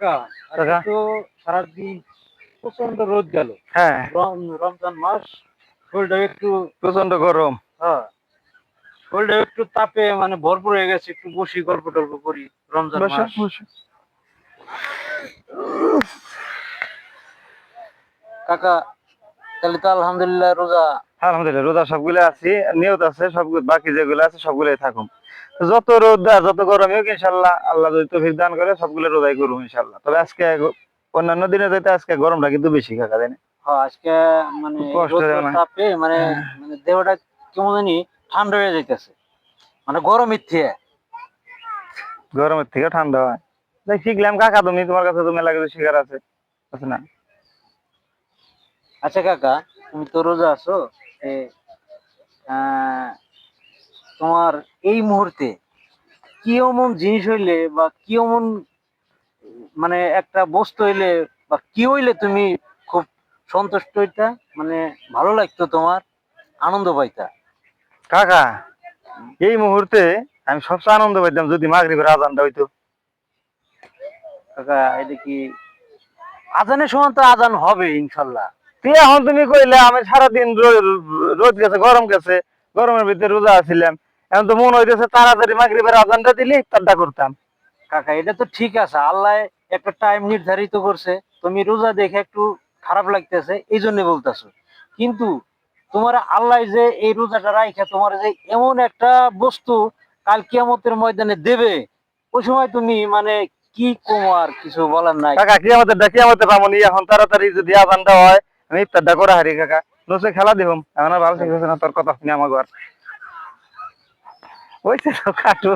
কাকা কাকা? তো সারাদিন প্রচণ্ড রোদ গেল। হ্যাঁ। রমজান মাস শরীরটা একটু প্রচণ্ড গরম। হ্যাঁ। শরীরটা একটু তাপে মানে ভরপুর হয়ে গেছে। একটু বসি গল্প টল্প করি রমজান মাস। কাকা তাহলে তো আলহামদুলিল্লাহ রোজা আলহামদুলিল্লাহ রোজা সবগুলো আছে নিয়ত আছে সবগুলো বাকি যেগুলো আছে সবগুলোই থাকুন যত রোদ আর যত গরম হোক ইনশাল্লাহ আল্লাহ যদি তৌফিক দান করে সবগুলো রোজাই করব ইনশাল্লাহ তবে আজকে অন্যান্য দিনে যেতে আজকে গরমটা কিন্তু বেশি কাকা জানি আজকে মানে? তাপে মানে মানে দেহটা কেমন জানি ঠান্ডা হয়ে যাইতেছে। মানে গরমের থেকে গরমের থেকে ঠান্ডা হয়। শিখলাম কাকা তুমি তোমার কাছে তো মেলা কিছু শিকার আছে আছে না? আচ্ছা কাকা তুমি তো রোজা আছো তোমার এই মুহূর্তে কি এমন জিনিস হইলে বা কি এমন মানে একটা বস্তু হইলে বা কি হইলে তুমি খুব সন্তুষ্ট হইতা? মানে ভালো লাগতো তোমার আনন্দ পাইতা? কাকা এই মুহূর্তে আমি সবচেয়ে আনন্দ পাইতাম যদি মাগরিবের আজানটা হইতো। কাকা এটা কি আজানের সময় তো আজান হবে ইনশাল্লাহ। এখন তুমি কইলে আমি সারাদিন রোদ গেছে গরম গেছে গরমের ভিতরে রোজা আছিলাম এখন তো মন হইতেছে তাড়াতাড়ি মাগরিবের আজানটা দিলে ইফতারটা করতাম। কাকা এটা তো ঠিক আছে আল্লাহ একটা টাইম নির্ধারিত করছে তুমি রোজা দেখে একটু খারাপ লাগতেছে এই জন্য বলতেছো। কিন্তু তোমার আল্লাহ যে এই রোজাটা রাইখে তোমার যে এমন একটা বস্তু কাল কিয়ামতের ময়দানে দেবে ওই সময় তুমি মানে কি কমার কিছু বলার নাই। কাকা কি আমাদের ডাকি আমাদের পামনি এখন তাড়াতাড়ি যদি আজানটা হয় আমি ইফতারটা করে হারি কাকা। নসে খেলা দিবম এখন আর ভালো ঠিক না তোর কথা শুনি আমার ঘর ওই তো